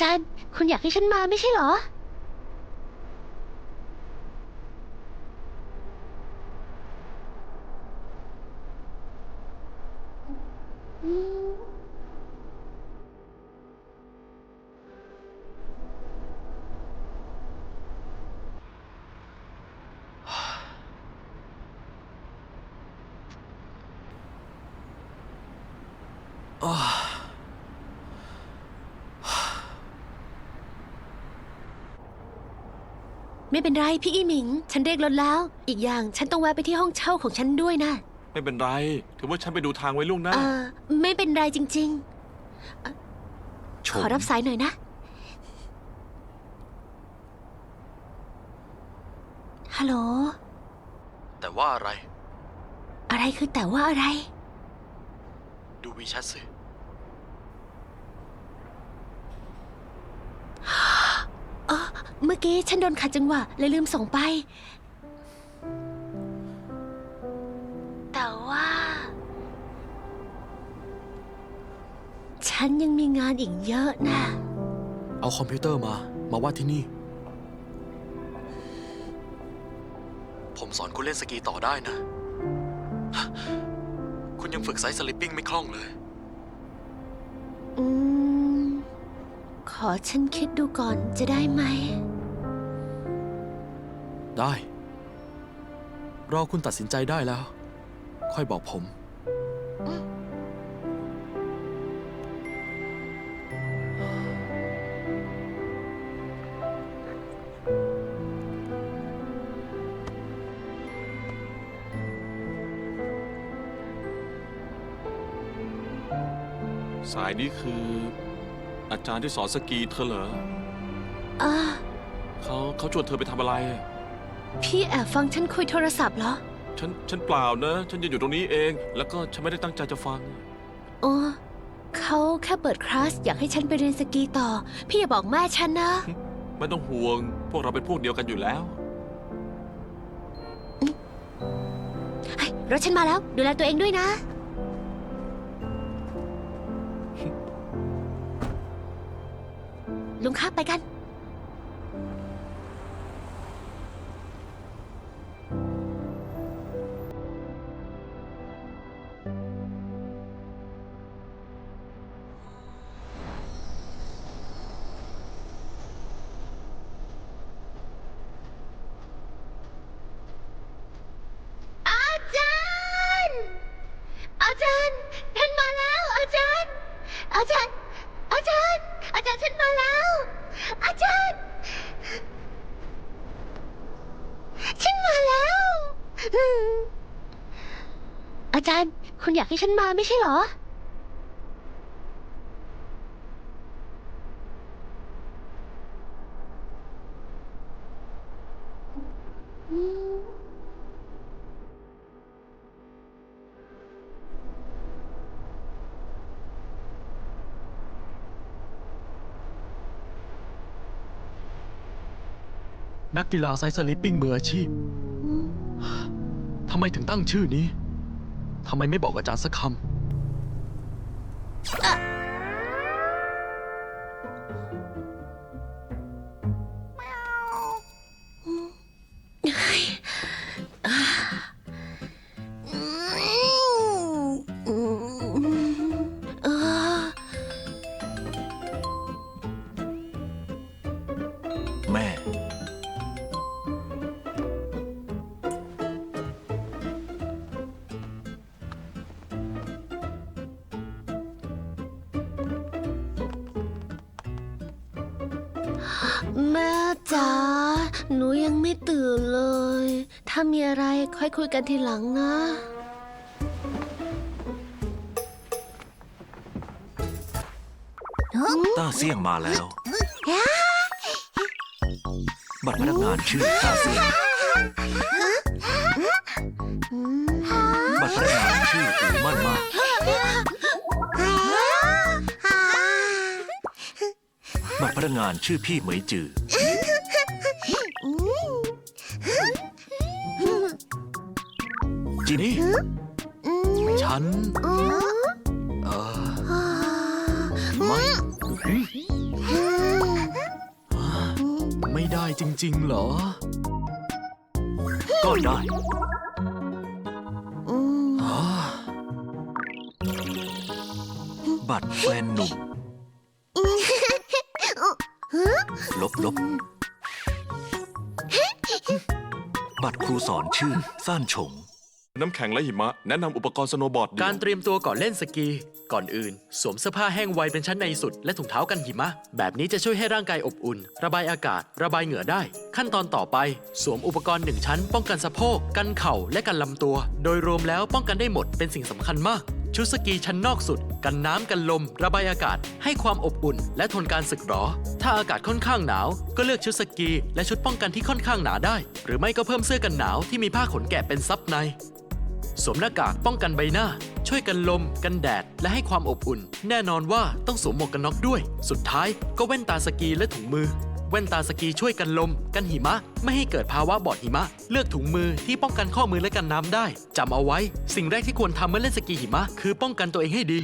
จารย์ คุณอยากให้ฉันมาไม่ใช่เหรอ ไม่เป็นไรพี่อีหมิง ฉันเรียกรถแล้ว อีกอย่างฉันต้องแวะไปที่ห้องเช่าของฉันด้วยนะไม่เป็นไร ถือว่าฉันไปดูทางไว้ล่วงหน้า เออไม่เป็นไรจริง ชๆ ขมอรับสายหน่อยนะ ฮัลโหล แต่ว่าอะไร อะไรคือแต่ว่าอะไร ดูวีแชัดสิ อ๋อ เมื่อกี้ฉันโดนขัดจังหวะเลยลืมส่งไป แต่ว่า ฉันยังมีงานอีกเยอะนะ เอาคอมพิวเตอร์มา มาวาดที่นี่ ผมสอนคุณเล่นสกีต่อได้นะ คุณยังฝึกไซส์สลิปปิ้งไม่คล่องเลย อฉันคิดดูก่อนจะได้ไหม ได้ รอคุณตัดสินใจได้แล้ว ค่อยบอกผม สายนี้คือ อาจารย์ที่สอนสกีเธอเหรออ่าเขาเขาชวนเธอไปทำอะไร พี่แอบฟังฉันคุยโทรศัพท์เหรอ ฉันฉันเปล่านะ ฉันยืนอยู่ตรงนี้เอง แล้วก็ฉันไม่ได้ตั้งใจจะฟังโอ้เขาแค่เปิดคลาสอยากให้ฉันไปเรียนสกีต่อ พี่อย่าบอกแม่ฉันนะ ไม่ต้องห่วง พวกเราเป็นพวกเดียวกันอยู่แล้ว เฮ้ยรถฉันมาแล้ว ดูแลตัวเองด้วยนะ ลุงครับไปกัน อาจารย์ อาจารย์ท่านมาแล้วอาจารย์ อาจารย์ อาจารย์ อาจารย์ฉันมาแล้ว อาจารย์ ฉันมาแล้ว อาจารย์ คุณอยากให้ฉันมาไม่ใช่เหรอ นักกีฬาไซส์สลิปปิ้งมืออาชีพ ทำไมถึงตั้งชื่อนี้ ทำไมไม่บอกอาจารย์สักคำเออแม่ แม่จ๋าหนูยังไม่ตื่นเลย ถ้ามีอะไรค่อยคุยกันทีหลังนะ ต้าเสี่ยงมาแล้ว บัตรพนักงานชื่อต้าเสี่ยงบั นักงานชื่อพี่เหมยจือจีนี่ฉันเออไม่ได้จริง ๆ เหรอ ก็ได้อืมอ๋อบัตรแฟนหนุ่ม ลบลบ บัตรครูสอนชื่อซ่านฉง น้ำแข็งและหิมะ แนะนำอุปกรณ์สโนว์บอร์ดเดี่ยวการเตรียมตัวก่อนเล่นสกี ก่อนอื่น สวมเสื้อผ้าแห้งไวเป็นชั้นในสุด และถุงเท้ากันหิมะ แบบนี้จะช่วยให้ร่างกายอบอุ่น ระบายอากาศ ระบายเหงื่อได้ ขั้นตอนต่อไป สวมอุปกรณ์หนึ่งชั้น ป้องกันสะโพก กันเข่าและกันลำตัว โดยรวมแล้วป้องกันได้หมดเป็นสิ่งสำคัญมาก ชุดสกีชั้นนอกสุด กันน้ำกันลม ระบายอากาศ ให้ความอบอุ่น และทนการสึกหรอ ถ้าอากาศค่อนข้างหนาว ก็เลือกชุดสกี และชุดป้องกันที่ค่อนข้างหนาได้ หรือไม่ก็เพิ่มเสื้อกันหนาวที่มีผ้าขนแกะเป็นซับใน สวมหน้ากากป้องกันใบหน้า ช่วยกันลม กันแดด และให้ความอบอุ่น แน่นอนว่าต้องสวมหมวกกันน็อกด้วย สุดท้ายก็แว่นตาสกีและถุงมือ แว่นตาสกีช่วยกันลม กันหิมะ ไม่ให้เกิดภาวะบอดหิมะ เลือกถุงมือที่ป้องกันข้อมือและกันน้ำได้จำเอาไว้ สิ่งแรกที่ควรทำเมื่อเล่นสกีหิมะ คือป้องกันตัวเองให้ดี